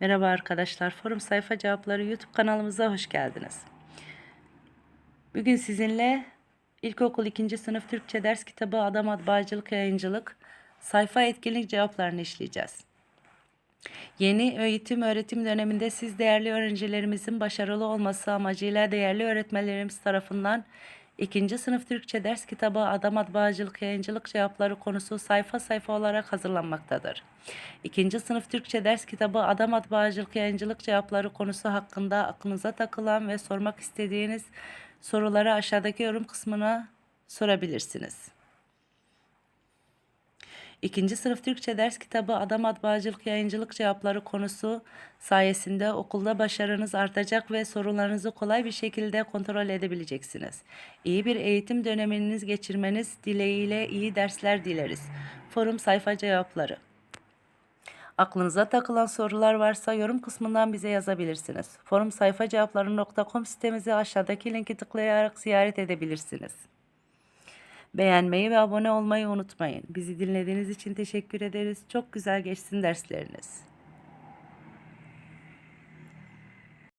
Merhaba arkadaşlar. Forum Sayfa Cevapları YouTube kanalımıza hoş geldiniz. Bugün sizinle İlkokul 2. sınıf Türkçe ders kitabı Adam Matbaacılık Yayıncılık sayfa etkinlik cevaplarını işleyeceğiz. Yeni eğitim öğretim döneminde siz değerli öğrencilerimizin başarılı olması amacıyla değerli öğretmenlerimiz tarafından 2. sınıf Türkçe ders kitabı Adam Matbaacılık Yayıncılık cevapları konusu sayfa sayfa olarak hazırlanmaktadır. 2. sınıf Türkçe ders kitabı Adam Matbaacılık Yayıncılık cevapları konusu hakkında aklınıza takılan ve sormak istediğiniz soruları aşağıdaki yorum kısmına sorabilirsiniz. İkinci sınıf Türkçe ders kitabı Adam Matbaacılık Yayıncılık cevapları konusu sayesinde okulda başarınız artacak ve sorularınızı kolay bir şekilde kontrol edebileceksiniz. İyi bir eğitim döneminiz geçirmeniz dileğiyle iyi dersler dileriz. Forum sayfa cevapları. Aklınıza takılan sorular varsa yorum kısmından bize yazabilirsiniz. Forum sayfa cevapları.com sitemizi aşağıdaki linki tıklayarak ziyaret edebilirsiniz. Beğenmeyi ve abone olmayı unutmayın. Bizi dinlediğiniz için teşekkür ederiz. Çok güzel geçsin dersleriniz.